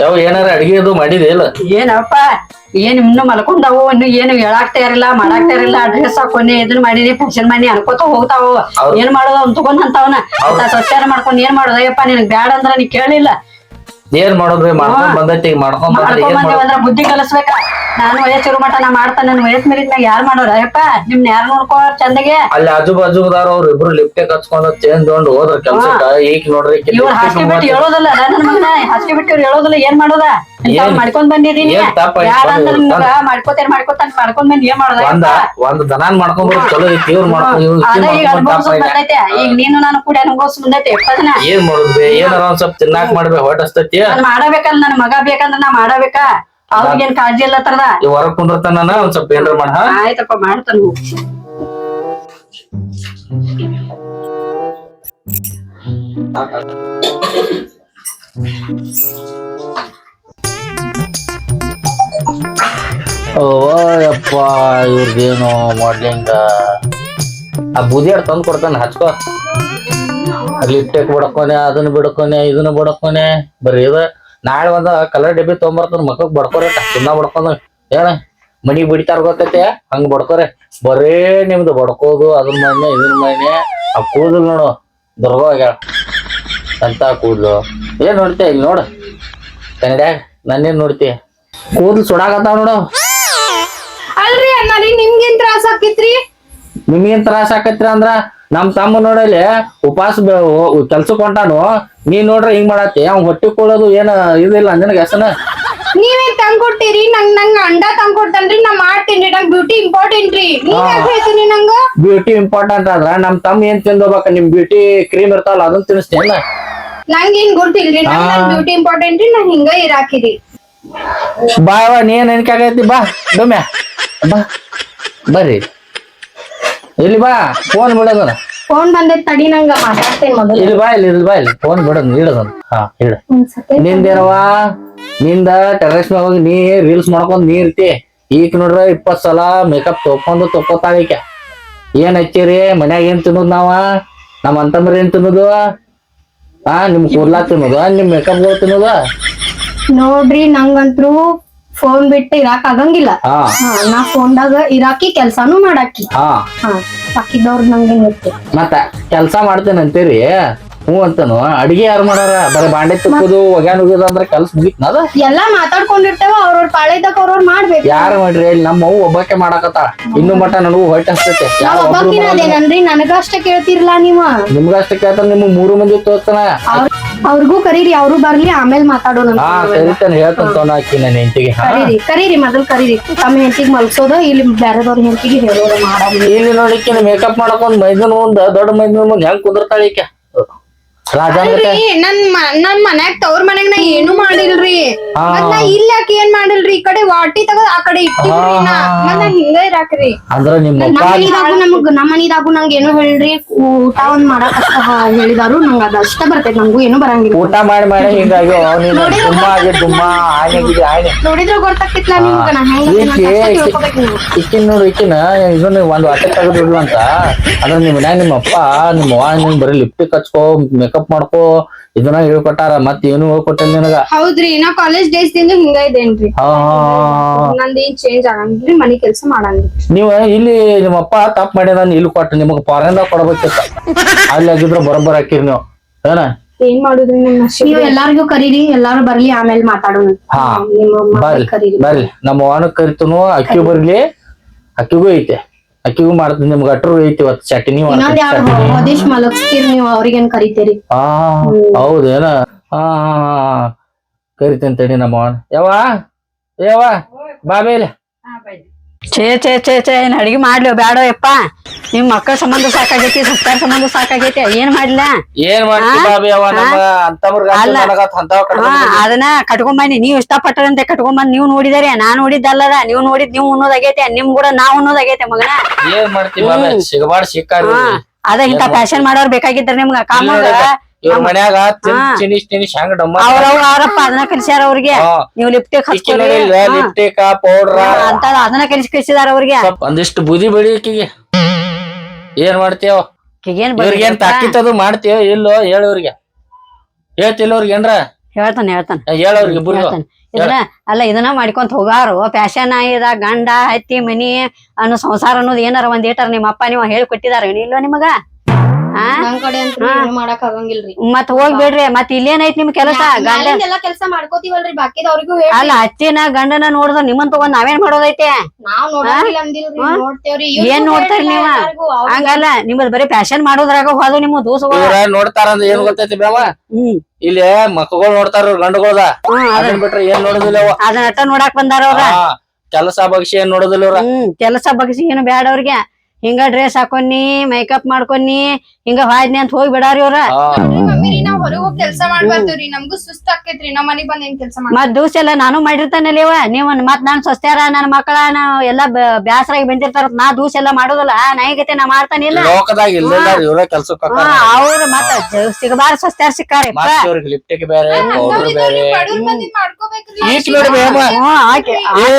ಯಾವ ಏನಾರ ಅಡಿಗೆ ಅದು ಮಾಡಿದೆ ಇಲ್ಲ? ಏನಪ್ಪ? ಏನ್ ಇನ್ನು ಮಲ್ಕೊಂಡವು ಇನ್ನು ಏನು ಹೇಳಾಕ್ತಾ ಇರಲ್ಲ ಮಾಡಾಕ್ತಾ ಇರಲ್ಲ ಅಡ್ರೆಸ್ ಹಾಕೊಂಡೆ ಇದನ್ನ ಮಾಡಿನಿ ಫಂಕ್ಷನ್ ಮಾಡಿ ಅನ್ಕೋತ ಹೋಗ್ತಾವ. ಏನ್ ಮಾಡೋದು ಅಂತ ತಗೊಂಡ್ ಅಂತವನ? ಮಾಡ್ಕೊಂಡು ಮಾಡ್ಕೊಂಡ್ ಏನ್ ಮಾಡೋದಯ್ಯಪ್ಪ ನಿನಗ್ ಬ್ಯಾಡ ಅಂದ್ರ ನೀ ಕೇಳಿಲ್ಲ. ಏನ್ ಮಾಡೋದ್ರಿ ಮಾಡ್ಕೊಂಡ್ ಬಂದೈತಿ ಈಗ ಮಾಡ್ಕೊಂಡ್ ಬಂದ್ರೆ ಏನ್ ಮಾಡೋದು? ಬುದ್ಧಿ ಕಲಿಸ್ಬೇಕ. ನಾನು ವಯಸ್ ಶುರು ಮಾಡ ನಾ ಮಾಡ್ತಾನ ನನ್ ವಯಸ್ಸು ಮೀರಿದ್ಮ್ಯಾಗ ಯಾರ್ ಮಾಡೋರ? ಅಯ್ಯಪ್ಪ ನಿಮ್ನ ಯಾರು ನೋಡ್ಕೋ ಚಂದಗೆ? ಅಲ್ಲಿ ಆಜು ಬಾಜುದಾರ ಅವ್ರ ಇಬ್ರು ಲಿಫ್ಟ್ ಹಚ್ಕೊಂಡ್ ಚೇಂಜ್ ತಗೊಂಡ್ ಹೋದ್ರ ಕೆಲ್ಸಕ್ಕ. ಈಗ ನೋಡ್ರಿ ಇವ್ರ ಹಾಸಿಗೆ ಬಿಟ್ಟು ಹೇಳೋದಲ್ಲ ನನ್ನ ಮಗನ ಹಾಸಿಗೆ ಬಿಟ್ಟು ಇವ್ರು ಹೇಳೋದಲ್ಲ ಏನ್ ಮಾಡೋದ? ಮಾಡ್ಕೊಂಡ್ ಬಂದಿದೀನಿ ಏನ್ ತಪ್ಪಾಯ್ತು? ಯಾರ ಅಂದ್ರ ಬಂದ್- ನಿಮ್ಗ ಮಾಡ್ಕೋತೇನ್ ಮಾಡ್ಕೋತಾನ ಮಾಡ್ಕೊಂಡ್ ಬಂದ್ ಏನ್ ಮಾಡೋದ ಒಂದ ಒಂದ್ ದನಾನ್ ಮಾಡ್ಕೊಂಡ್ ಬರೋದ್ ಚಲೋ ಐತಿ ಇವ್ರು ಮಾಡ್ಕೊಂಡ್ ಈಗ ನೀನು ನಾನು ಕೂಡ ಅನುಭವಿಸ್ ಬಂದೈತೆ ಏನ್ ಮಾಡುದ್ರಿ ಏನಾರ ಒಂದ್ ಸ್ವಲ್ಪ ತಿನ್ನಾಕ್ ಮಾಡ್ಬೇಕು ಹೊಟ್ಟೆ ಹಸ್ತೈತಿ. ನಾನ್ ಮಾಡಬೇಕಂದ್ರ ನನ್ ಮಗ ಬೇಕಂದ್ರ ನಾ ಮಾಡಬೇಕಾ? ಅವ್ರಿಗೇನ್ ಕಾಳಜಿ ಇಲ್ಲ ತರದ ಈ ಹೊರಗ್ ಕುಂದ್ರತಾನ ಒಂದ್ ಸ್ವಲ್ಪ ಏನ್ರ ಮಾಡ ಆಯ್ತಪ್ಪ ಮಾಡ್ತಾನ ಓಯಪ್ಪ ಇವ್ರದೇನು ಮಾಡ್ಲಿಂಗ ಆ ಬುದಿಯಾಡ್ ತಂದ್ ಕೊಡ್ತಾನ ಹಚ್ಕೋ. ಲಿಫ್ಟೆಕ್ ಬಡ್ಕೊನೆ ಅದನ್ನ ಬಿಡ್ಕೊನೆ ಇದನ್ನ ಬಡ್ಕೊನೆ ಬರೀ ಇದ. ನಾಳೆ ಒಂದ ಕಲರ್ ಡಬ್ಬಿ ತೊಗೊಂಬರ್ತಾನ ಮಕ್ಕಕ್ ಬಡ್ಕೊರೆ ಸುಮ್ಮನೆ ಬಡ್ಕೊಂಡ ಏನ? ಮನಿಗ್ ಬಿಡ್ತಾರ ಗೊತ್ತೈತೆ? ಹಂಗ ಬಡ್ಕೊರೆ. ಬರೇ ನಿಮ್ದು ಬಡ್ಕೋದು ಅದನ್ನ ಮನೆ ಇದನ್ನ ಮನೆ. ಆ ಕೂದಲು ನೋಡು. ದುರ್ಗೋಗ್ಯಾಳ ಅಂತ ಕೂದಲು. ಏನ್ ನೋಡ್ತೀಯ ಇಲ್ಲಿ ನೋಡು. ಕನ್ನಡ್ಯಾಗ ನನ್ನೇನ್ ನೋಡ್ತೀಯ ಕೂದಲು ಸುಡಾಕತ್ತಾವ ನೋಡು. ಅಲ್ರಿ ಅಣ್ಣಾರಿ ನಿಮ್ಗೇನ್ ತ್ರಾಸ ಆಕೈತ್ರಿ? ನಿಮ್ಗೇನ್ ತ್ರಾಸ ಆಕೈತ್ರಿ ಅಂದ್ರ? ನಮ್ ತಮ್ಮ ನೋಡಲಿ ಉಪವಾಸ ಕೆಲ್ಸಕ್ ಹೊಂಟಾನು ನೀ ನೋಡ್ರಿ ಹಿಂಗ್ ಮಾಡತ್ತಿ ಅವ್ನ್ ಹೊಟ್ಟಿ ಕೊಡೋದು ಏನ ಇದಿಲ್ಲ ನಿನಗೆ ಹೆಸನ? ನೀವೇ ತಂಗ್ ಕೊಟ್ಟಿರಿ ನಂಗ್ ನಂಗ್ ಅಂಡ ತಂಗ್ ಕೊಡ್ತಾನ್ರಿ ನಾ ಮಾಡ್ತೀನಿ ನಂಗ್ ಬ್ಯೂಟಿ ಇಂಪಾರ್ಟೆಂಟ್ ರೀ. ನೀವ್ ಯಾಕ್ ಹೇಳ್ತೀನಿ ನಂಗ? ಬ್ಯೂಟಿ ಇಂಪಾರ್ಟೆಂಟ್ ಅದ್ರ ನಮ್ ತಮ್ಮ ಏನ್ ತಿಂದೋಬೇಕ ನಿಮ್ ಬ್ಯೂಟಿ ಕ್ರೀಮ್ ಇರ್ತಾವಲ್ಲ ಅದನ್ನ ತಿನ್ನಿಸ್ತೇನ ನಂಗೇನ್ ಗೊತ್ತಿಲ್ರಿ ನಂಗ್ ಬ್ಯೂಟಿ ಇಂಪಾರ್ಟೆಂಟ್ ರೀ ನಾ ಹಿಂಗ ಇರಾಕಿರಿ. ಬಾ ಬಾ ನೀ ಏನ್ ಆಗೈತಿ ಬಾ ಬಾ ಬರ್ರಿ. ಇಲ್ಲಿ ಬಾ ಫೋನ್ ಬಿಡೋದನ ಫೋನ್ ಬಂದೈತ್ ತಡಿ ನಂಗ ಮಾತಾಡ್ತೇನೆ ಮೊದಲು. ಇಲ್ಲಿ ಬಾ ಇಲ್ಲಿ ಇಲ್ಲಿ ಬಾ ಇಲ್ಲಿ ಫೋನ್ ಬಿಡೋದ್ ಇಡೋದನ್ ಹಾ ಇಡ. ಒಂದ್ ಸತಿ ನಿಂದೇನವ ನಿಂದ ಟೆರೆಸ್ ಮ್ಯಾಗ ಹೋಗಿ ನೀ ರೀಲ್ಸ್ ಮಾಡ್ಕೊಂಡ್ ನೀ ಇರ್ತಿ. ಈಗ ನೋಡ್ರ ಇಪ್ಪತ್ ಸಲ ಮೇಕಪ್ ತೊಕೊಂಡು ತೊಕ್ಕೋತಾಳ ಈಕೆ. ಏನ್ ಹಚ್ಚಿರಿ? ಮನ್ಯಾಗ ಏನ್ ತಿನ್ನೋದ್ ನಾವ? ನಮ್ಮ ಅಂತಂದ್ರ ಏನ್ ತಿನ್ನೋದು? ಆ ನಿಮ್ ಕೂದ್ಲಾ ತಿನ್ನೋದು? ನಿಮ್ ಮೇಕಪ್ ತಿನ್ನೋದು? ನೋಡ್ರಿ ನಂಗಂತ್ರು ಫೋನ್ ಬಿಟ್ಟು ಇರಾಕ್ ಆಗಂಗಿಲ್ಲ. ಹಾ. ಹಾ, ನಾ ಫೋನ್ದಾಗ ಇರಾಕಿ ಕೆಲ್ಸಾನು ಮಾಡಾಕಿ. ಹಾ. ಹಾ ಬಾಕಿದವ್ರ ನಂಗೇನ್ ಗೊತ್ತು. ಮತ್ತ ಕೆಲ್ಸ ಮಾಡ್ತೇನೆ ಅಂತೀರಿ ಹ್ಞೂ ಅಂತನು? ಅಡಿಗೆ ಯಾರು ಮಾಡಾರ? ಬರೀ ಬಾಂಡೆ ತಿಕ್ಕೋದು ಒಗ್ಯಾನ್ ಉಗಿಯೋದು ಅಂದ್ರೆ ಕೆಲ್ಸ ಮುಗಿತ್ನದ ಎಲ್ಲಾ ಮಾತಾಡ್ಕೊಂಡಿರ್ತೇವ ಅವ್ರವ್ರ ಪಾಳೆದಾಗ ಅವ್ರವ್ರ ಮಾಡ್ಬೇಕು. ಯಾರು ಮಾಡ್ರಿ? ಇಲ್ಲಿ ನಮ್ಮ ಅವ್ವ ಒಬ್ಬಕ್ಕೆ ಮಾಡಾಕತ್ತಾಳ. ಇನ್ನು ಮಟ್ಟ ನನಗೂ ಹೊಟ್ಟೆ ಹಸ್ತೈತೆ ನಾವ್ ಒಬ್ರು ಒಬ್ಬಾಕಿನ. ಅದೇನನ್ರಿ ನನಗ ಅಷ್ಟ ಕೇಳ್ತಿರ್ಲಾ ನೀವ? ನಿಮ್ಗಷ್ಟ ಕೇಳ್ತಾನ ನಿಮ್ಗ್ ಮೂರು ಮಂದಿ ತೋರ್ತಾನ ಅವ್ರ್- ಅವ್ರಿಗೂ ಕರೀರಿ ಅವ್ರು ಬರ್ಲಿ ಆಮೇಲೆ ಮಾತಾಡೋಣ ಹಾ ಹೇಳ್ತಾನ ಆಕಿ ನನ್ನ ಹೆಂಡತಿಗೆ. ಕರೀರಿ ಕರೀರಿ ಮೊದಲ್ ಕರೀರಿ. ತಮ್ಮ ಹೆಂಡತಿಗೆ ಮಲ್ಸೋದು ಇಲ್ಲಿ ಬ್ಯಾರೆದವ್ರ ಹೆಂಡತಿಗೆ ಹೇಳೋದು ಮಾಡೋದು. ಇಲ್ಲಿ ಮೇಕಪ್ ಒಂದ್ ಮೈದನ ಒಂದ್ ದೊಡ್ಡ ಮೈದನ್ ಮುಂದೆ ಹೆಂಗ್ ಕುಂದಿರ್ತಾಳ ಈಕೆ? ರಾಜಾಂಗತೆ ನನ್ ಮನ್ಯಾಗ ತವ್ರ ಮನ್ಯಾಗ ನಾ ಏನು ಮಾಡಿಲ್ರಿ. ಹಾ. ಮತ್ ನಾ ಇಲ್ಲಿ ಯಾಕೆ ಏನ್ ಮಾಡಿಲ್ರಿ? ಈ ಕಡೆ ವಾಟಿ ತಗೋ ಆ ಕಡೆ ಇಟ್ಟಿವ್ರಿ ನಾ. ಹಾ. ಮತ್ ನಾ ಹಿಂಗ ಇರಾಕ್ರಿ. ಅಂದ್ರ ನಿಮ್ಮ ನಮ್ಮ ಅಪ್ಪ ಮನಿದಾಗು ನಮಗ್ ನಮ್ಮ ಮನಿದಾಗು ನಂಗ್ ಏನು ಹೇಳ್ರಿ. ಊಟ ಒಂದ್ ಮಾಡಕ್ ಅಷ್ಟ ಹೇಳಿದಾರು. ನಂಗ ಅದ ಅಷ್ಟ ಬರ್ತೈತಿ. ನಂಗೂ ಏನು ಬರಂಗಿಲ್ಲ. ಊಟ ಮಾಡಿ ಮಾಡಿ ಹಿಂಗಾಗಿ ದುಮ್ಮ ಆಗಿ ದುಮ್ಮ ಆನೆ ನೋಡಿದ್ರ ನಿಮ್ಗ. ನಾ ಹೆಂಗ್. ಈಕಿನ್ ನೋಡು ಇಕ್ಕಿನ ಇದನ್ನ ಒಂದ್ ವಾಟಿ ತೆಗೆದಿಡ್ಲು ಅಂತ. ಅದ್ರ ನಿಮ್ ಮನ್ಯಾಗ ನಿಮ್ಮ ಅಪ್ಪ ನಿಮ್ಮ ಅವ್ವ ನಿನ್ ಬರೀ ಲಿಪ್ಟಿ ಹಚ್ಕೋ ಮೇಕಪ್ ಮಾಡ್ಕೋ ಇದನ್ನ ಹೇಳ್ಕೊಟ್ಟಾರ ಮತ್ ಏನು ಹೇಳ್ಕೊಟ್ಟಿಲ್ಲ ನಿನಗ? ಹೌದ್ರಿ ನಾ ಕಾಲೇಜ್ ಡೇಸ್ ದಿಂದ ಹಿಂಗ ಇದೇನ್ರಿ? ಹಾ ಏನ್ ಚೇಂಜ್ ಆಗಂಗಿಲ್ರಿ ಮನಿ ಕೆಲ್ಸ ಮಾಡಂಗಿಲ್ರಿ. ನೀವು ಇಲ್ಲಿ ನಿಮ್ಮ ಅಪ್ಪ ತಪ್ಪ ಮಾಡ್ಯಾನ ಇಲ್ಲಿ ಕೊಟ್ಟು ನಿಮಗ್ ಫಾರೆನ್ದಾಗ ಕೊಡ್ಬೇಕಿತ್ತ. ಅಲ್ಲಿ ಆಗಿದ್ರ ಬರೋಬ್ಬರ ಹಾಕಿರಿ ನೀವು. ಏನ? ಏನ್ ಮಾಡುದ್ರಿ ನಿಮ್ ನೀವು ಎಲ್ಲಾರ್ಗೂ ಕರೀರಿ ಎಲ್ಲಾರು ಬರ್ಲಿ ಆಮೇಲೆ ಮಾತಾಡೋಣ. ಹಾ. ನಿಮ್ಮ ಬರ್ಲಿ ಬರ್ರಿ ಕರೀರಿ. ಬರ್ರಿ ನಮ್ಮ ಅವನ ಕರಿತನು ಅಕ್ಕಿ ಬರ್ಲಿ ಅಕ್ಕಿಗೂ ಐತೆ. ಅಕ್ಕಿಗೂ ಮಾಡ್ತೀನಿ ನಿಮ್ಗೆ ಅಟ್ರು ಐತಿ ಇವತ್ತು ಚಟ್ನಿ ಇನ್ನೊಂದ್ ಯಾರು. ಹೊದೇಶ್ ಮಲಗಿಸ್ತೀರಿ ನೀವು ಅವ್ರಿಗೇನ್ ಕರಿತೀರಿ? ಆ ಹೌದೇನ ಹಾ ಹಾ ಹಾ ಕರಿತೇನೆ ತಡಿ ನಮ್ಮ ಅವನ ಯಾವ ಯಾವ ಬಾಬೇಲೆ ಛೇ ಛೇ ಛೇ ಛೇ ಏನ್ ಅಡಿಗೆ ಮಾಡ್ಲಿ ಬ್ಯಾಡೋ ಯಪ್ಪ ನಿಮ್ ಮಕ್ಕಳ ಸಂಬಂಧ ಸಾಕಾಗೈತಿ ಸತ್ತಾರ ಸಂಬಂಧ ಸಾಕಾಗೈತಿ ಏನ್ ಮಾಡ್ಲ? ಏನ್ ಮಾಡ್ತಿ ಆ? ಬಾಬಿ ಅವ ನಮ್ಮ ಅಂತಮ್ರಗ ಅಲ್ಲ. ಅಂತಾವ ಹಾ ಅದನ್ನ ಕಟ್ಕೊಂಬನ್ನಿ ನೀವ್ ಇಷ್ಟಪಟ್ಟರಂತೆ ಕಟ್ಕೊಂಬಂದ್ ನೀವ್ ನೋಡಿದಾರೆ ನಾ ನೋಡಿದ್ದಲ್ಲದ ನೀವ್ ನೋಡಿದ್ ನೀವ್ ಉಣ್ಣೋದಾಗೈತೆ ನಿಮ್ ಕೂಡ ನಾ ಉಣ್ಣೋದಾಗೈತೆ ಮಗನ. ಏನ್ ಮಾಡ್ತಿ ಬಾಬೆ? ಸಿಗಬಾರ್ದು ಸಿಕ್ಕಾರಿ ಹಾ ಅದ ಇಂತ ಫ್ಯಾಷನ್ ಮಾಡೋರ್ ಬೇಕಾಗಿದ್ರ ನಿಮ್ಗ. ಕಾಮ ಇವ್ರ ಮನ್ಯಾಗ. ತಿನಿಸ್ ತಿನಿಸ್ ಹೆಂಗ್ ಡಮ್ಮ ಅವ್ರವ್ರ ಅವ್ರಪ್ಪ ಅದನ್ನ ಕಲಿಸ್ಯಾರ ಅವ್ರಿಗೆ. ನೀವು ಲಿಪ್ಟಿಕ್ ಲಿಪ್ಟಿಕ್ ಪೌಡ್ರ ಅಂತ ಅದನ್ನ ಕಲಿಸಿ ಕಲಿಸಿದಾರ ಅವ್ರಿಗೆ. ಒಂದಿಷ್ಟು ಬುದಿ ಬಡಿ ಆಕಿಗೆ ಏನ್ ಮಾಡ್ತೀವ? ಇವ್ರಿಗೇನ್ ತಾಕಿತ್ತದು ಮಾಡ್ತೀವ ಇಲ್ಲೋ ಹೇಳು ಇವ್ರಿಗೆ. ಹೇಳ್ತಿಲ್ಲ ಅವ್ರಿಗೆ ಏನ್ರ? ಹೇಳ್ತಾನೆ ಹೇಳ್ತಾನೆ. ಹೇಳವ್ರಿಗೆ ಇಬ್ರು ಇದನ್ನ ಅಲ್ಲ ಇದನ್ನ ಮಾಡ್ಕೊಂತ ಹೋಗಾರು. ಫ್ಯಾಷನ್ ಇದ ಗಂಡ ಹತ್ತಿ ಮನಿ ಅನ್ನೋ ಸಂಸಾರ ಅನ್ನೋದು ಏನಾರ ಒಂದ್ ಏಟಾರ ನಿಮ್ಮ ಅಪ್ಪ ನೀವು ಹೇಳಿ ಕೊಟ್ಟಿದಾರ ಇಲ್ಲೋ ನಿಮಗ? ನಮ್ ಕಡೆ ಅಂತ ಏನು ಮಾಡಕ್ ಆಗಂಗಿಲ್ರಿ. ಮತ್ ಹೋಗ್ಬೇಡ್ರಿ ಮತ್ ಇಲ್ಲೇನೈತ್ ನಿಮ್ ಕೆಲಸ? ಗಂಡ ಎಲ್ಲಾ ಕೆಲ್ಸ ಮಾಡ್ಕೋತೀವಲ್ರಿ ಬಾಕಿದವ್ರಿಗೂ ಹೇಳಿ ಅಲ್ಲ ಅಚ್ಚಿನ ಗಂಡನ ನೋಡಿದ್ರ ನಿಮ್ಮನ್ ತಗೊಂಡ್ ನಾವೇನ್ ಮಾಡೋದೈತೆ? ನಾವ್ ನೋಡಂಗಿಲ್ಲ ಅಂದಿಲ್ರಿ ಹಾ? ನೋಡ್ತೇವ್ರಿ. ಏನ್ ನೋಡ್ತಾರ ನೀವ? ಹಂಗಲ್ಲ ನಿಮ್ಮದ್ ಬರೀ ಫ್ಯಾಷನ್ ಮಾಡೋದ್ರಾಗ ಹೋದ ನಿಮ್ಮ ದೋಸ ನೋಡ್ತಾರ ಅಂದ್ರ ಏನ್ ಗೊತ್ತೈತಿ ಬೇವ? ಇಲ್ಲಿ ಮಕ್ಕಳು ನೋಡ್ತಾರ ಗಂಡಗಳದ. ಅದನ್ ಬಿಟ್ರೆ ಏನ್ ನೋಡುದಿಲ್ಲ ಅದನ್ನ ನೋಡಾಕ್ ಬಂದಾರ ಅವ್ರ. ಕೆಲಸ ಬಗ್ಸಿ ಏನ್ ನೋಡುದಿಲ್ಲ ಕೆಲಸ ಬಗ್ಸಿ ಏನು ಬ್ಯಾಡ ಅವ್ರಿಗೆ. ಹಿಂಗ ಡ್ರೆಸ್ ಹಾಕೊನಿ ಮೇಕಪ್ ಮಾಡ್ಕೊನಿ ಹಿಂಗ ಹಾಯ್ನಿ ಅಂತ ಹೋಗಿ ಬಿಡಾರಿ ಅವ್ರ. ಹಾ. ಮಮ್ಮಿ ರೀ ನಾವ್ ಹೊರಗ್ ಹೋಗಿ ಕೆಲ್ಸ ಮಾಡ್ಬಾರ್ದ್ರಿ ನಮ್ಗೂ ಸುಸ್ತ ಆಕೇತ್ರಿ ನಮ್ ಮನಿಗ್ ಬಂದ್ ಏನ್ ಕೆಲ್ಸ ಮಾಡ್ ಮತ್ ದಿವ್ಸ ಎಲ್ಲ ನಾನು ಮಾಡಿರ್ತಾನಲ್ಲ ಇವ. ನೀವ್ ಮತ್ ನಾನ್ ಸ್ವಸ್ತ್ಯಾರ ನನ್ನ ಮಕ್ಕಳ ನಾವ್ ಎಲ್ಲಾ ಬ್ಯಾಸರಾಗಿ ಬಂದಿರ್ತಾರ ನಾ ದಿವ್ಸ ಎಲ್ಲ ಮಾಡೋದಲ್ಲ ನಾಯಿಗತೆ ನಾ ಮಾಡ್ತಾನಿಲ್ಲ ಲೋಕದಾಗ ಇಲ್ಲ ಇವ್ರ ಕೆಲ್ಸಕ್ಕ ಹಾ ಅವ್ರ ಮತ್ತ ಜ- ಸಿಗಬಾರ ಸ್ವಸ್ತ್ಯಾರ ಸಿಕ್ಕಾರಿ ಮತ್ತ ಇವ್ರಿಗೆ ಲಿಪ್ಟಿಕ್ ಬೇರೆ ಪೌಡರ್ ಬೇರೆ. ಬಡವ್ರ ಮಂದಿ ಮಾಡ್ಕೋಬೇಕ್ರಿ. ಈಕ್ ನೋಡಿ ಬೇಮ ಹ್ಮ್. ಆಕೆ ಏ.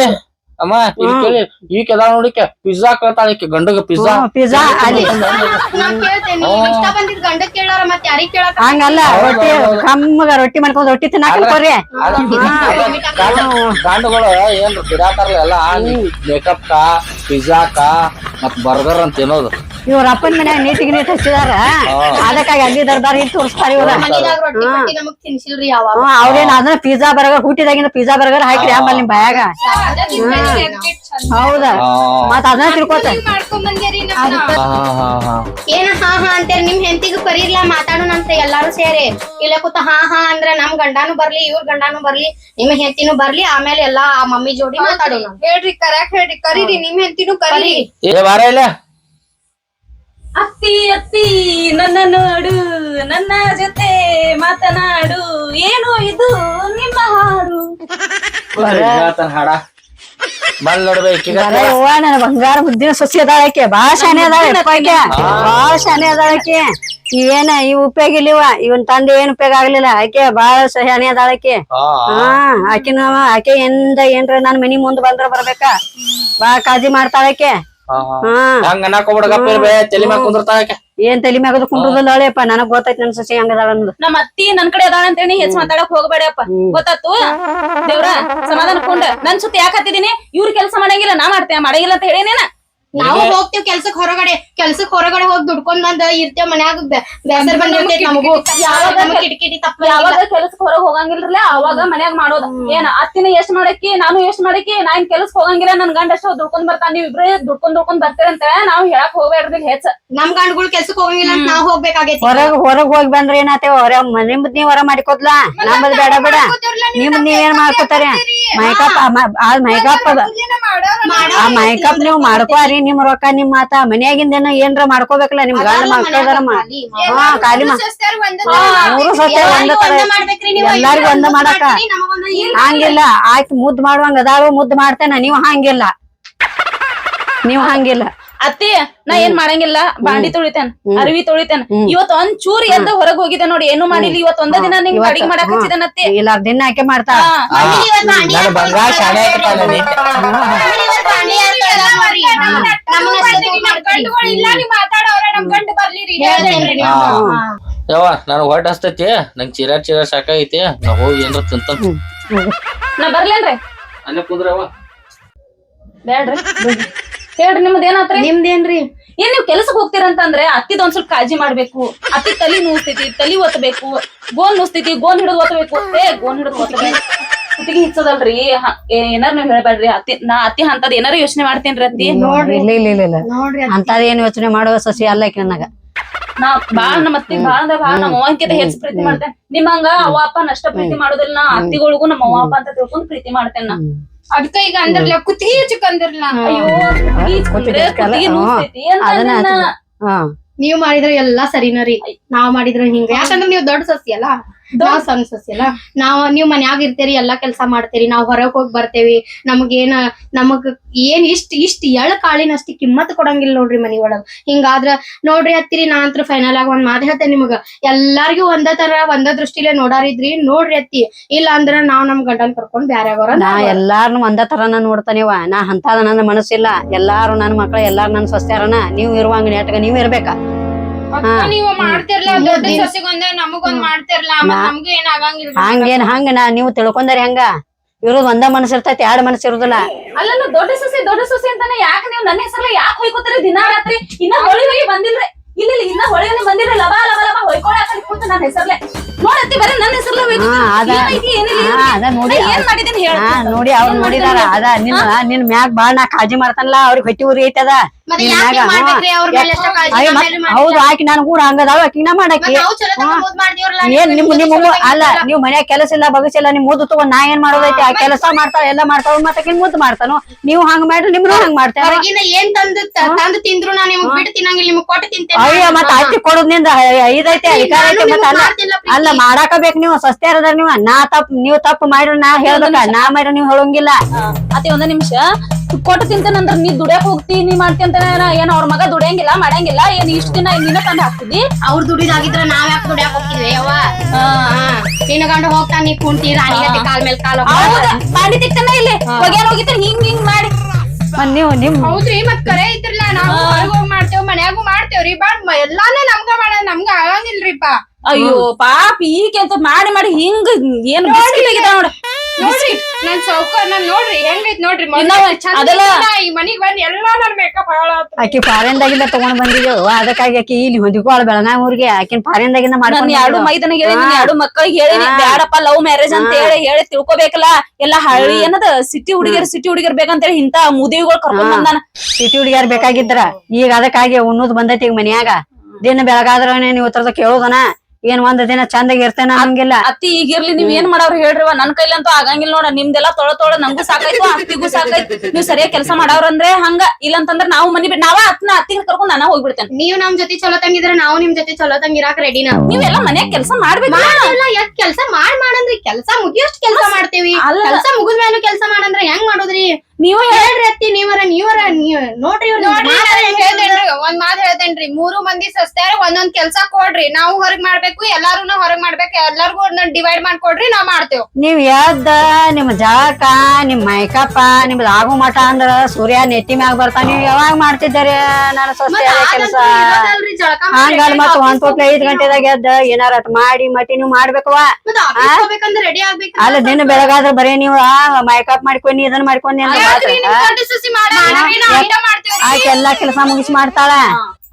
ಅಮ್ಮ ಕೇಳಿ ಈಕೆ ನೋಡಿಕ ಪಿಜ್ಜಾ ಕೇಳ್ತಾಳ ಈಕೆ ಗಂಡಗ ಪಿಜ್ಜಾ ಪಿಜ್ಜಾ ಅಲ್ಲಿ. ನಾ ಕೇಳ್ತೇನೆ ಇಷ್ಟ ಬಂದಿದ್ ಗಂಡ ಕೇಳಾರ ಮತ್ ಯಾರಿಗ್ ಕೇಳಕ್ ಹಂಗಲ್ಲ ರೊಟ್ಟಿ ಕಮ್ಮಗ ರೊಟ್ಟಿ ಮಾಡ್ಕೊಂಡ್ ರೊಟ್ಟಿ ತಿನ್ನಾಕ ಗಂಡುಗಳು ಏನ್ ಬಿಡಾತಾರಲ್ಲ ಎಲ್ಲ ಮೇಕಪ್ ಕಾ ಪಿಜ್ಜಾ ಕಾ ಮತ್ ಬರ್ಗರ್ ಅಂತ ಏನೋದು ಇವ್ರ ಅಪ್ಪನ ಮನೆ ನೀಟಿಗೆ ನೀಟ್ ಹಚ್ಚಿದಾರ. ಅದಕ್ಕಾಗಿ ಅಲ್ಲಿ ದರ್ದಾರ ಇಲ್ಲಿ ತೋರಿಸ್ತಾರ ಇವ್ರ. ಅವ್ರೇನ್ ಅದನ್ನ ಪಿಜ್ಜಾ ಬರ್ಗರ್ ಹುಟ್ಟಿದಾಗಿನ ಪಿಜ್ಜಾ ಬರ್ಗರ್ ಹಾಕ್ರಿ ಆಮೇಲೆ ನಿಮ್ ಬಾಯಾಗ. ಹೌದ? ಮತ್ ಅದನ್ನ ತಿಳ್ಕೊತ. ಏನ ಹಾ ಹಾ ಅಂತೇಳಿ ನಿಮ್ ಹೆಂಡತಿಗೂ ಕರೀರ್ಲಾ ಮಾತಾಡೋಣಂತ ಎಲ್ಲಾರು ಸೇರಿ. ಇಲ್ಲ ಕೂತ ಹಾ ಹಾ ಅಂದ್ರ ನಮ್ ಗಂಡಾನು ಬರ್ಲಿ ಇವ್ರ ಗಂಡಾನು ಬರ್ಲಿ ನಿಮ್ ಹೆಂಡತಿನೂ ಬರ್ಲಿ ಆಮೇಲೆ ಎಲ್ಲಾ ಆ ಮಮ್ಮಿ ಜೋಡಿ ಮಾತಾಡೋಣ. ಹೇಳ್ರಿ ಕರೆಕ್ಟ್ ಹೇಳ್ರಿ. ಕರೀರಿ ನಿಮ್ ಹೆಂತಿನೂ ಕರೀರಿ. ಏ ಬಾರ ಇಲ್ಲ. ಅತ್ತಿ ಅತ್ತಿ ನನ್ನ ನೋಡು ನನ್ನ ಜೊತೆ ಮಾತನಾಡು. ಏನು ಇದು ನಿಮ್ಮ ಹಾಡು? ಹಾಡ. ಬಂದ್ ನನ್ನ ಬಂಗಾರ ಬುದ್ಧಿನ ಸೊಸಿ ಅದಾಳಕ್ಕೆ ಬಾಳ ಶಾನೆ ಅದಾಳ ಯಪ್ಪಾಕೆ ಬಾಳ ಶಾನೆ ಅದಾಳಕ್ಕೆ ಏನ ಈ ಉಪಯೋಗ ಇಲ್ಲಿವ? ಇವನ್ ತಂದೆ ಏನ್ ಉಪಯೋಗ ಆಗ್ಲಿಲ್ಲ. ಆಕೆ ಬಾಳ ಶಾನೆ ಅದಾಳಕ್ಕೆ ಹಾ. ಹಾ ಆಕಿನ ಆಕೆ ಎಂದ ಏನ್ರ ನನ್ ಮನಿ ಮುಂದ್ ಬಂದ್ರ ಬರ್ಬೇಕಾ? ಬಾಳ ಕಾಳಜಿ ಮಾಡ್ತಾಳಕ್ಕೆ ಹಾ ಹಾ ಹಾ ಹಂಗ ಅನ್ನಕ್ ತಲಿ ಮ್ಯಾಗ ಕುಂದಿರ್ತಾಳ ಏನ್ ತಲಿ ಮ್ಯಾಗದ ಅಳೆಯಪ್ಪ ನನಗ್ ಗೊತ್ತೈತಿ ನನ್ ಸಸಿ ಹಂಗದಾಳ ಅನ್ನೋದು. ನಮ್ಮ ಅತ್ತಿ ನನ್ ಕಡೆ ಅದಾಳ ಅಂತೇಳಿ ಹೆಚ್ಚು ಮಾತಾಡಕ್ ಹೋಗ್ಬೇಡಪ್ಪ. ಗೊತ್ತಾತು ದೇವ್ರ ಸಮಾಧಾನ ಕುಂಡ. ನನ್ ಸುತ್ತ ಯಾಕೆ ಹತ್ತಿದೀನಿ? ಇವ್ರ ಕೆಲಸ ಮಾಡಂಗಿಲ್ಲ ನಾ ಮಾಡ್ತೇನೆ ಮಾಡಂಗಿಲ್ಲ ಅಂತ ಹೇಳೇನೇನ? ನಾವು ಹೋಗ್ತೇವ್ ಕೆಲ್ಸಕ್ ಹೊರಗಡೆ ಕೆಲ್ಸಕ್ ಹೊರಗಡೆ ಹೋಗಿ ದುಡ್ಕೊಂಡ್ ಬಂದ ಇರ್ತೇವ್ ಮನ್ಯಾಗ ಬೇಸರ್ ಬಂದಿರ್ತೈತಿ ನಮಗೂ. ಯಾವಾಗ ನಮಗ್ ಕಿಟಕಿಟಿ ತಪ್ಪ ಯಾವಾಗ ಕೆಲ್ಸಕ್ ಹೊರಗ್ ಹೋಗಂಗಿಲ್ರಲ್ಲ ಅವಾಗ ಮನ್ಯಾಗ ಮಾಡೋದ. ಏನ ಅತ್ತಿನ ಎಷ್ಟ್ ಮಾಡಕ್ಕಿ ನಾನು ಎಷ್ಟ್ ಮಾಡಕ್ಕಿ ನಾನ್ ಕೆಲ್ಸಕ್ ಹೋಗಂಗಿಲ್ಲ ನನ್ ಗಂಡ ಅಷ್ಟು ದುಡ್ಕೊಂಡ್ ಬರ್ತಾನ ನೀವ್ ಇಬ್ರೇ ದುಡ್ಕೊಂಡ್ ದುಡ್ಕೊಂಡ್ ಬರ್ತೀರಂತ ನಾವ್ ಹೇಳಕ್ ಹೋಗ್ಬೇಡ್ರಿ ಹೆಚ್ಚ. ನಮ್ ಗಂಡ್ಗಳು ಕೆಲ್ಸಕ್ ಹೋಗಂಗಿಲ್ಲ ಅಂತ ನಾವ್ ಹೋಗ್ಬೇಕಾಗೈತಿ. ಹೊರಗ್ ಹೊರಗ್ ಹೋಗಿ ಬಂದ್ರ ಏನಾತೇವ ಹೊರ ಮನೆ ನೀವ್ ಹೊರ ಮಾಡಿಕೊದ್ಲ? ನಮ್ಮದ್ ಬೇಡ ಬೇಡ. ನಿಮ್ದ್ ನೀವ್ ಏನ್ ಮಾಡ್ಕೋತಾರ? ಮೈಕಪ್ ಆ ಮೈಕಪ್ ಅದ. ಆ ನೀವು ನೀವ್ ಮಾಡ್ಕೋರಿ ನಿಮ್ ರೊಕ್ಕ ನಿಮ್ ಮಾತ. ಮನ್ಯಾಗಿಂದ ಏನ್ರ ಮಾಡ್ಕೋಬೇಕಲ್ಲ ನಿಮ್ ಗಾಳ ಮಕ್ಕಳದಾರ ಹಾ ಖಾಲಿ ಮೂರು ಸೊಸೆ ಒಂದ ತರ ಎಲ್ಲಾರ್ಗು ಒಂದ ಮಾಡಾಕ ಹಂಗಿಲ್ಲ ಆಯ್ತು ಮುದ್ದು ಮಾಡುವಂಗ ಅದಾವ ಮುದ್ ಮಾಡ್ತೇನ ನೀವ್ ಹಂಗಿಲ್ಲ. ನೀವ್ ಹಂಗಿಲ್ಲ. ಅತ್ತಿ ನಾ ಏನ್ ಮಾಡಂಗಿಲ್ಲ ಬಾಂಡಿ ತೊಳಿತೇನ್ ಅರಿವಿ ತೊಳಿತೇನ್ ಇವತ್ ಒಂದ್ ಚೂರ್ ಎದ್ದ ಹೊರಗ್ ಹೋಗಿದ್ದೆ ನೋಡಿ ಏನು ಮಾಡಿಲ್ಲ ಇವತ್ ಒಂದ ದಿನ ನಿಂಗ್ ಅಡಿಗೆ ಮಾಡಕ್ ಹಚ್ಚಿದನ್ ಹಚ್ಚಿದನತ್ತಿ ಇಲ್ಲ ದಿನ ಆಕೆ ಮಾಡ್ತಾ ಆ, ನನ್ ಬಂಗಾರ ಶಾಣೆ ಆಯ್ತಪ್ಪ ನನ್ನಿ. ಹಾ. ಯವ್ವ ನನ್ ಹೊಟ್ಟೆ ಹಸ್ತೈತಿ ನಂಗ್ ಚಿರಾಟ್ ಚಿರಾಟ್ ಸಾಕಾಗೈತಿ ನಾ ಹೋಗಿ ಏನ್ರ ತಿಂತ ನಾ ಬರ್ಲೇನ್ರಿ ಅಲ್ಲೇ ಕುಂದ್ರವ ಬೇಡ್ರಿ ಹೇಳ್ರಿ ನಿಮ್ದ ಏನಾತ್ರಿ? ನಿಮ್ದೇನ್ರಿ? ಏನ್ ನೀವ್ ಕೆಲ್ಸಕ್ ಹೋಗ್ತೀರಂತಂದ್ರೆ ಅತ್ತಿದ ಒಂದ್ ಸ್ವಲ್ಪ ಕಾಳಜಿ ಮಾಡ್ಬೇಕು. ಅತ್ತಿ ತಲಿ ನೂಸ್ತೈತಿ ತಲಿ ಒತ್ತಬೇಕು ಗೋನ್ ನೂಸ್ತೈತಿ ಗೋನ್ ಹಿಡಿದು ಒತ್ತಬೇಕು ಏ ಗೋನ್ ಹಿಡಿದು ಒತ್ತಬೇಕು ಕುತ್ತಿಗೆ ಹಿಚ್ಚದಲ್ರಿ. ಏ- ಏನಾರ ನೀವ್ ಹೇಳ್ಬೇಡ್ರಿ. ಅತ್ತಿ ನಾ ಅತ್ತಿ ಅಂತದ್ ಏನಾರ ಯೋಚನೆ ಮಾಡ್ತೇನ್ರಿ ಅತ್ತಿ? ನೋಡ್ರಿ ಇಲ್ಲ ಇಲ್ಲ ಇಲ್ಲ ಇಲ್ಲ ನೋಡ್ರಿ ಅಂತದ್ ಏನ್ ಯೋಚನೆ ಮಾಡುವ ಸಸಿ ಅಲ್ಲ ಆಕಿ ನನಗ. ನಾ ಬಾಳ್ ನಮ್ಮ ಅತ್ತಿ ಬಾಳ ಅಂದ್ರೆ ಬಾಳ ನಮ್ಮ ಅವ್ವನ್ಕಿಂತ ಹೆಚ್ಚು ಪ್ರೀತಿ ಮಾಡ್ತೇನೆ. ನಿಮ್ಮಂಗ ಅವ್ವ ಅಪ್ಪ ನಷ್ಟ ಪ್ರೀತಿ ಮಾಡೋದಿಲ್ಲ ನಾ ಅತ್ತಿಗಳಿಗೂ ನಮ್ಮ ಅವ್ವ ಅಪ್ಪ ಅಂತ ತಿಳ್ಕೊಂಡ್ ಪ್ರೀತಿ ಮಾಡ್ತೇನೆ ನಾ. ಅದಕ್ಕ ಈಗ ಅಂದ್ರಲ್ಲ ಕುತ್ತಿಗೆ ಹೆಚ್ಚಕ್ ಅಂದ್ರಲ್ಲ. ನೀವ್ ಮಾಡಿದ್ರ ಎಲ್ಲಾ ಸರಿನ ರೀ? ನಾವ್ ಮಾಡಿದ್ರ ಹಿಂಗ. ಯಾಕಂದ್ರ ನೀವ್ ದೊಡ್ಡ ಸಸಿ ಅಲ್ಲ? ನಾವ್ ಅನ್ಸಸಿಲ್ಲ ನಾವ್ ನೀವ್ ಮನ್ಯಾಗ ಇರ್ತೀರಿ ಎಲ್ಲಾ ಕೆಲ್ಸ ಮಾಡ್ತೀರಿ ನಾವ್ ಹೊರಗ್ ಹೋಗಿ ಬರ್ತೇವಿ ನಮಗೇನ ನಮಗ್ ಏನ್ ಇಷ್ಟ ಇಷ್ಟ ಎಳ್ ಅಷ್ಟ ಕಿಮ್ಮತ್ ಕೊಡಂಗಿಲ್ಲ ನೋಡ್ರಿ ಮನಿ ಒಳಗ್. ಹಿಂಗಾದ್ರ ನೋಡ್ರಿ ಹತ್ತಿರಿ ನಾ ಅಂತ ಫೈನಲ್ ಆಗ ಒಂದ್ ಮಾತ್ ಹೇಳ್ತೇನೆ ನಿಮಗ. ಎಲ್ಲಾರ್ಗು ಒಂದ ತರ ಒಂದ ದೃಷ್ಟಿಲೆ ನೋಡಾರಿದ್ರಿ ನೋಡ್ರಿ ಅತ್ತಿ. ಇಲ್ಲ ಅಂದ್ರ ನಾವ್ ನಮ್ ಗಂಡನ್ ಕರ್ಕೊಂಡ್ ಬ್ಯಾರೆ ಆಗೋರ ನಾ ಎಲ್ಲಾರ್ನು ಒಂದ ತರನ ನೋಡ್ತಾನಿವ? ನಾ ಹಂತಾದ ನನ್ನ ಮನಸ್ಸಿಲ್ಲ. ಎಲ್ಲಾರು ನನ್ನ ಮಕ್ಳ ಎಲ್ಲಾರು ನನ್ ಸೊಸ್ತ್ಯಾರನ ನೀವ್ ಇರುವಂಗ ನೆಟ್ಗ ನೀವ್ ಇರ್ಬೇಕಾ? ನೀವು ಮಾಡ್ತಿರ್ಲ ದೊಡ್ಡ ಸೊಸಿಗೊಂದ ನಮಗೊಂದ್ ಮಾಡ್ತಿರ್ಲ ಮತ್ ನಮ್ಗೂ ಏನ್ ಆಗಂಗಿಲ್ಲ ಹಂಗೇನ್ ಹಂಗ ನಾ ನೀವು ತಿಳ್ಕೊಂಡಾರಿ ಹಂಗ. ಇರೋದ್ ಒಂದ ಮನಸ್ಸು ಇರ್ತೈತಿ ಎರಡ್ ಮನಸ್ಸು ಇರುದಿಲ್ಲ. ಅಲ್ಲ ದೊಡ್ಡ ಸೊಸೆ ದೊಡ್ಡ ಸೊಸೆ ಅಂತಾನೆ ಯಾಕೆ ನೀವು ನನ್ನ ಹೆಸರಲ್ಲ ಯಾಕೆ ಹೊಯ್ಕೋತೀರಿ? ದಿನ ರಾತ್ರಿ ಇನ್ನ ಹೊಳಿ ಹೋಗಿ ಬಂದಿಲ್ರಿ. ಇಲ್ಲ ಇಲ್ಲ ಇನ್ನ ಹೊಳಿ ಹೋಗಿ ಬಂದಿಲ್ರಿ. ಲಬ ಲಬ ಲಬ ಹೊಯ್ಕೊಳ್ಳಿ ಕೂತ ನನ್ನ ಹೆಸರ್ಲೆ. ನೋಡತ್ತಿ ಬರೀ ನನ್ನ ಹೆಸರ್ಲೆ ನೋಡಿ ನಾ ಏನ್ ಮಾಡಿದೀನಿ ಹೇಳ ಹಾ ನೋಡಿ ಅವ್ರು ನೋಡಿದಾರ ಅದ ನಿನ್ ನಿನ್ ಮ್ಯಾಗ್ ಬಾಳ್ ನಾ ಕಾಜಿ ಮಾಡ್ತಾನಲ್ಲ ಅವ್ರಿಗೆ ಹೊಟ್ಟಿ ಉರಿ ಐತದ. ಹೌದು ಆಕಿ ನಾನು ಕೂಡ ಹಂಗದಾವ ಆಕಿನ ಮಾಡಾಕಿ. ಏನ್ ನಿಮ್ ನಿಮ್ ಅಲ್ಲ ನೀವ್ ಮನ್ಯಾಗ ಕೆಲಸ ಇಲ್ಲ ಬಗಸಿಲ್ಲ ನಿಮ್ ಮುದ್ದು ತಗೊಂಡ್ ನಾ ಏನ್ ಮಾಡೋದೈತಿ? ಆ ಕೆಲಸ ಮಾಡ್ತಾವ ಎಲ್ಲ ಮಾಡ್ತಾವ ಮತ್ತೆ ಮುದ್ದು ಮಾಡ್ತಾನು? ನೀವು ಹಂಗ ಮಾಡ್ರಿ ನಿಮ್ನು ಹಂಗ ಮಾಡ್ತಾರ. ಅಯ್ಯೋ ಏನ್ ತಂದು ತಂದು ತಿಂದ್ರು ನಾ ನಿಮ್ಗ್ ಬಿಟ್ಟು ತಿನ್ನಂಗಿಲ್ಲ ನಿಮ್ಗ್ ಕೊಟ್ಟು ತಿಂತೇನೆ ಅಯ್ಯ ಮತ್ತ ಅಕ್ಕಿ ಕೊಡೋದ್ನಿಂದ ಇದೈತೆ ಅಧಿಕಾರ ಐತೆ ಮತ್ತ ಅಲ್ಲ ಅಲ್ಲ ಮಾಡಾಕ ಬೇಕ್ ನೀವು ಸಸ್ತೆ ನೀವು ನೀವ್ ನಾ ತಪ್ಪ ನೀವ್ ತಪ್ಪು ಮಾಡ್ರಿ ನಾ ಹೇಳ್ಬೇಕ ನಾ ಮಾಡ್ರಿ ನೀವ್ ಹೇಳಂಗಿಲ್ಲ. ಅತಿ ಒಂದ ನಿಮಿಷ. ಕೊಟ್ಟು ತಿಂತೇನಂದ್ರ ನೀ ದುಡಿಯಕ್ ಹೋಗ್ತಿ ನೀ ಮಾಡ್ತಿ ಅಂತ ಏನ್ ಅವ್ರ ಮಗ ದುಡಿಯಂಗಿಲ್ಲ ಮಾಡಂಗಿಲ್ಲ ಏನ್ ಇಷ್ಟ ದಿನ ನಿನ್ನ ತಂದ್ ಹಾಕ್ತಿದಿ ಅವ್ರ ದುಡಿದಾಗಿದ್ರ ನಾವ್ ಯಾಕೆ ದುಡಿಯಕ್ ಹೋಗ್ತಿದ್ವಿ ಯವ್ವ? ನಿನ್ನ ಗಂಡ ಹೋಗ್ತಾ ನೀ ಕುಂತಿ ರಾಣಿಗತಿ ಕಾಲ್ ಮೇಲೆ ಕಾಲ್ ಮಾಡಿ ತಿಕ್ತಾನ ಇಲ್ಲಿ? ಹೋಗ್ಯಾನ ಹೋಗಿದ್ರೆ ಹಿಂಗ್ ಹಿಂಗ್ ಮಾಡಿ. ನೀವು ನಿಮ್ ಹೌದ್ರಿ ಮತ್ ಕರೆ ಇದ್ರಲ್ಲ ನಾವು ಹೊರಗ್ ಹೋಗ್ ಮಾಡ್ತೇವ್ ಮನ್ಯಾಗು ಮಾಡ್ತೇವ್ರಿ ಬಟ್ ಎಲ್ಲಾನು ನಮ್ಗ ಮಾಡ ನಮ್ಗ ಆಗಂಗಿಲ್ರಿಪ್ಪ. ಅಯ್ಯೋ ಪಾಪ ಈಗ ಅಂತ ಮಾಡಿ ಮಾಡಿ ಹಿಂಗ್ ಏನ್ ನೋಡ. ನೋಡ್ರಿ ನನ್ ನನ್ ನೋಡ್ರಿ ಹೆಂಗೈತ್ ನೋಡ್ರಿ ಅದೆಲ್ಲ- ಈ ಮನಿಗ್ ಬಂದ್ ಎಲ್ಲಾ ನನ್ ಮೇಕಪ್ ಆಕಿ ಫಾರಿನ್ದಾಗಿಂದ ತಗೊಂಡ್ ಬಂದಿದ್ದೇವು ಅದಕ್ಕಾಗಿ ಆಕಿ ಇಲ್ಲಿ ಹೊಂದಿಕೋಳ ಬೆಳಗಾವಿ ಊರಿಗೆ. ಆಕಿನ್ ಫಾರಿನ್ದಾಗಿಂದ ನನ್ ಮಾಡ್ಕೊಂಡ್ ಎರಡು ಬಂದಿದ್ದೇವು. ಮೈದನಿಗೆ ಹೇಳಿನಿ ಹಾ. ಎರಡು ಮಕ್ಕಳಿಗೆ ಹೇಳಿನಿ ಹಾ. ಬ್ಯಾಡಪ್ಪ ಲವ್ ಮ್ಯಾರೇಜ್ ಅಂತ ಹೇಳಿ ಹೇಳಿ ತಿಳ್ಕೊಬೇಕಲ್ಲ ಎಲ್ಲ ಹಳ್ಳಿ ಏನದ ಸಿಟಿ ಹುಡುಗಿಯರ್ ಸಿಟಿ ಹುಡುಗಿಯರ್ ಬೇಕಂತೇಳಿ ಇಂತ ಮುದಿಗಳು ಕರ್ಕೊಂಡ್ ಬಂದಾನ. ಸಿಟಿ ಹುಡುಗಿಯಾರ್ ಬೇಕಾಗಿದ್ರ ಈಗ ಅದಕ್ಕಾಗಿ ಉಣ್ಣುದ್ ಬಂದೈತಿ ಈಗ ಮನ್ಯಾಗ. ದಿನ ಬೆಳಗಾದ್ರ ನೀವು ತರದ ಕೇಳೋದನ. ಏನ್ ಒಂದ್ ದಿನ ಚಂದಾಗಿ ಇರ್ತೇನ ಹಂಗಿಲ್ಲ ಅತ್ತಿ ಈಗ ಇರ್ಲಿ ನೀವ್ ಏನ್ ಮಾಡವ್ರ ಹೇಳ್ರಿವ? ನನ್ ಕೈಲಂತೂ ಆಗಂಗಿಲ್ಲ ನೋಡ ನಿಮ್ದೆಲ್ಲ ತೊಳ ತೊಳ ನಂಗೂ ಸಾಕಾಯ್ತು ಅತ್ತಿಗೂ ಸಾಕಾಯ್ತು. ನೀವ್ ಸರಿಯಾಗಿ ಕೆಲಸ ಮಾಡವ್ರಂದ್ರೆ ಹಂಗ ಇಲ್ಲಂತಂದ್ರ ನಾವು ಮನಿ ಬಿಟ್ಟು ನಾವ ಅತ್ನ ಅತ್ತಿನ ಕರ್ಕೊಂಡ್ ನಾನ ಹೋಗ್ಬಿಡ್ತೇನೆ. ನೀವ್ ನಮ್ ಜೊತೆ ಚಲೋ ತಂಗಿದ್ರೆ ನಾವು ನಿಮ್ ಜೊತೆ ಚಲೋ ತಂಗಿರಾಕ್ ರೆಡಿನ ನೀವೆಲ್ಲ ಮನ್ಯಾಗ ಕೆಲಸ ಮಾಡ್ಬೇಕು. ಕೆಲಸ ಯಾಕ್ ಕೆಲ್ಸ ಮಾಡ್ ಮಾಡಂದ್ರಿ ಕೆಲಸ ಮುಗಿಯೋಷ್ಟು ಕೆಲಸ ಮಾಡ್ತೇವಿ. ಕೆಲಸ ಕೆಲ್ಸ ಮುಗಿದ ಮೇಲೆ ಕೆಲಸ ಮಾಡಂದ್ರ ಹೆಂಗ್ ಮಾಡೋದ್ರಿ? ನೀವು ಹೇಳ್ರಿ ಅತ್ತಿ ನೀವರ ನೀವರ ನೀವ್ ನೋಡ್ರಿ ಹೆಂಗ್ ಹೇಳ್ತೇನ್ರಿ ಒಂದ್ ಮಾತು ಹೇಳ್ತೇನ್ರಿ. ಮೂರು ಮಂದಿ ಸಸ್ತಾರ ಒಂದೊಂದ್ ಕೆಲ್ಸ ಕೊಡ್ರಿ. ನಾವು ಹೊರಗ್ ಮಾಡ್ಬೇಕು ಎಲ್ಲಾರು ಹೊರಗ್ ಮಾಡ್ಬೇಕು. ಎಲ್ಲಾರ್ಗು ಡಿವೈಡ್ ಮಾಡ್ಕೊಡ್ರಿ ನಾವ್ ಮಾಡ್ತೇವ್. ನೀವ್ ಎದ್ದ ನಿಮ್ ಜಾಕ ನಿಮ್ ಮೈಕಪ್ಪ ನಿಮ್ದು ಆಗು ಮಠ ಅಂದ್ರ ಸೂರ್ಯ ನೆತ್ತಿ ಮ್ಯಾಗ ಬರ್ತಾನ. ನೀವ್ ಯಾವಾಗ ಮಾಡ್ತಿದ್ದೀರಿ ನಾನು ಸ್ವಸ್ಥ ಕೆಲಸ? ಇರೋದಲ್ರಿ ಜಳಕ ಹಂಗಲ್ ಮತ್ ಒಂದ್ ತೊಟ್ಲ ಐದ್ ಗಂಟೆದಾಗ ಎದ್ದ ಏನಾರ ಅಟ್ ಮಾಡಿ ಮಟ್ಟಿ ನೀವ್ ಮಾಡ್ಬೇಕವಾ ಮತ್ತೆ ಹೋಗ್ಬೇಕಂದ್ರ ರೆಡಿ ಆಗ್ಬೇಕು ಅಲ್ಲ ದಿನ ಬೆಳಗಾದ್ರೆ ಬರೀ ನೀವು ಮೈಕಪ್ ಮಾಡ್ಕೊಂಡಿ ಇದನ್ನ ಮಾಡ್ಕೊಂಡಿ ಅಂತ. ಆಕೆ ಎಲ್ಲಾ ಕೆಲಸ ಮುಗಿಸಿ ಮಾಡ್ತಾಳ.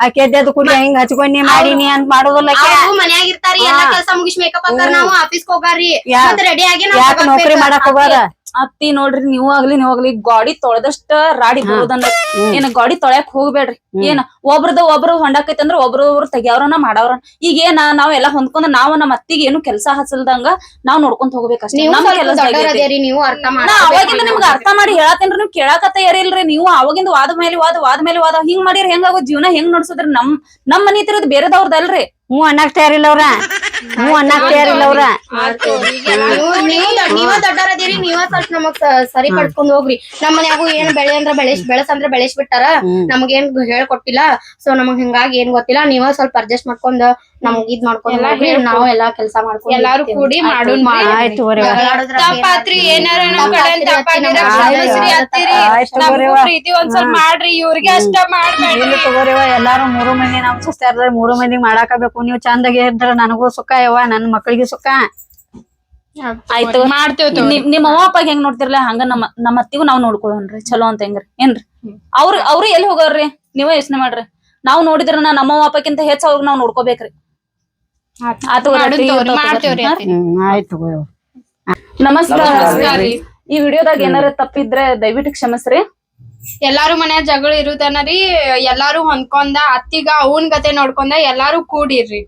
ಆಕೆ ಎದ್ದೆದ್ದು ಕುಡಿ ಹಿಂಗ್ ಹಚ್ಕೊಂಡಿ ಮಾಡೀನಿ ಅಂತ ಮಾಡೋದಿಲ್ಲ ಮನ್ಯಾಗ ಇರ್ತಾರಿ ಎಲ್ಲಾ ಕೆಲಸ ಮುಗಿಸಿ ಮೇಕಪ್ ಹಾಕಾರ ನಾವು ಆಫೀಸ್ ಹೋಗಾರಿ ರೆಡಿ ಆಗಿ ನೌಕರಿ ಮಾಡಕ್ ಹೋಗೋದ? ಅತ್ತಿ ನೋಡ್ರಿ ನೀವು ಆಗ್ಲಿ ನೀವು ಆಗ್ಲಿ ಗಾಡಿ ತೊಳೆದಷ್ಟ ರಾಡಿ ಬರೋದನ್ನ ಏನ ಗಾಡಿ ತೊಳ್ಯಾಕ್ ಹೋಗ್ಬೇಡ್ರಿ. ಏನ ಒಬ್ರದ ಒಬ್ರು ಹೊಂಡಾಕೈತಿ ಅಂದ್ರ ಒಬ್ರು ಒಬ್ರು ಮಾಡವ್ರನ. ಮಾಡವ್ರ ಈಗ ಏನ ನಾವೆಲ್ಲಾ ಹೊಂದ್ಕೊಂಡ್ ನಾವ್ ನಮ್ಮ ಅತ್ತಿಗೆ ಏನು ಕೆಲಸ ಹಸಲ್ದಂಗ ನಾವ್ ನೋಡ್ಕೊಂತ ಹೋಗ್ಬೇಕಷ್ಟೇ ನಮ್ ಕೆಲಸ ಅವಾಗಿಂದ ನಿಮ್ಗ ಅರ್ಥ ಮಾಡಿ ಹೇಳತ್ತೇನ್ರಿ ನೀವು ಕೇಳಾಕತ್ತ ಇರಿಲ್ರಿ ನೀವು ಅವಾಗಿಂದ ವಾದ ಮೇಲೆ ವಾದ ವಾದ ಮೇಲೆ ವಾದ ಹಿಂಗ್ ಮಾಡಿರ್ ಹೆಂಗಾಗೋ ಜೀವನ ಹೆಂಗ್ ನಡ್ಸುದ್ರಿ ನಮ್ ನಮ್ ಮನಿ ತಿರೋದ್ ಬೇರೆದವ್ರದಲ್ರಿ. ಹ್ಞೂ ಅನ್ನಕ್ ತಯಾರಿಲ್ಲ ಅವ್ರ. ಹ್ಞೂ ಅನ್ನಕ್ ತಯಾರಿಲ್ಲ ಅವ್ರ. ನೀವು ನೀವು ದೊಡ್ಡ- ನೀವ ದೊಡ್ಡೋರ್ ಅದೇರಿ ನೀವ ಸ್ವಲ್ಪ ನಮಗ್ ಸರಿ ಪಡ್ಕೊಂಡ್ ಹೋಗ್ರಿ. ನಮ್ ಮನ್ಯಾಗು ಏನ್ ಬೆಳೆ ಅಂದ್ರ ಬೆಳೆಸ್ ಬೆಳೆಸ್ ಅಂದ್ರ ಬೆಳೆಸ್ ಬಿಟ್ಟಾರ ನಮಗೇನ್ ಹೇಳ್ಕೊಟ್ಟಿಲ್ಲ ಸೊ ನಮಗ್ ಹಿಂಗಾಗಿ ಏನ್ ಗೊತ್ತಿಲ್ಲ. ನೀವ ಸ್ವಲ್ಪ ಅಡ್ಜಸ್ಟ್ ಮಾಡ್ಕೊಂಡ್ ನಮ್ಗ್ ಇದ್ ಮಾಡ್ಕೊಂಡ್ ನಾವು ಎಲ್ಲಾ ಕೆಲ್ಸ ಮಾಡ್ಕೊಂಡ್ ಎಲ್ಲಾರು ಕೂಡಿ ಮಾಡೋಣ. ಆಯ್ತು. ತಪ್ಪಾತ್ರಿ ಏನಾರ ನಮ್ ಕಡೆ ತಪ್ಪಾಗಿರ ಕ್ಷಮಿಸ್ರಿ ಅತ್ತಿರಿ ನಮ್ಗೂ ಪ್ರೀತಿ ಒಂದ್ ಸ್ವಲ್ಪ ಮಾಡ್ರಿ ಇವ್ರಿಗೆ ಅಷ್ಟ ಮಾಡ್ಬೇಡ್ರಿ. ಇಲ್ಲಿ ತಗೋರಿವ ಎಲ್ಲಾರು ಮೂರು ಮಂದಿ ನಮ್ ಸುಸ್ತಾರ ಮೂರು ಮಂದಿ ಮಾಡಾಕಬೇಕು. ನೀವು ಚಂದಾಗಿ ಇದ್ರ ನನಗೂ ಸುಖ ಯವ್ವ ನನ್ ಮಕ್ಳಿಗೆ ಸುಖ. ಆಯ್ತು ಮಾಡ್ತೇವ್ ನಿಮ್- ನಿಮ್ಮ ಅವ್ವ ಅಪ್ಪಾಗ ಹೆಂಗ್ ನೋಡ್ತಿರ್ಲ? ಹಂಗ ನಮ್ಮ ನಮ್ಮ ಅತ್ತಿಗೂ ನಾವ್ ನೋಡ್ಕೊಳ್ಳೋಣ್ರಿ ಚಲೋ ಅಂತ ಹೆಂಗ್ರಿ? ಏನ್ರಿ? ಅವ್ರ ಅವ್ರು ಎಲ್ಲಿ ಹೋಗೋರ್ರಿ? ನೀವೇ ಯೋಚನೆ ಮಾಡ್ರಿ. ನಾವ್ ನೋಡಿದ್ರ ನಮ್ಮ ಅವ್ವ ಅಪ್ಪಕ್ಕಿಂತ ಹೆಚ್ಚ ಅವ್ರಿಗೆ ನಾವ್ ನೋಡ್ಕೋಬೇಕ್ರಿ ಆತು ಮಾಡೋಣ ತಗೋರಿ, ಮಾಡ್ತೇವ್ರಿ ಅತ್ತಿ. ಹ್ಮ್ ಆಯ್ತು. ನಮಸ್ಕಾರ. ಈ ವಿಡಿಯೋದಾಗ ಏನಾರ ತಪ್ಪಿದ್ರೆ ದಯವಿಟ್ಟು ಕ್ಷಮಿಸ್ರಿ. ಎಲ್ಲಾರು ಮನೆ ಜಗಳ ಇರುದನ ರೀ ಎಲ್ಲಾರು ಹೊಂದ್ಕೊಂಡ ಅತ್ತಿಗ ಅವನ್ ಗತೆ ನೋಡ್ಕೊಂಡ ಎಲ್ಲಾರು ಕೂಡಿರ್ರಿ.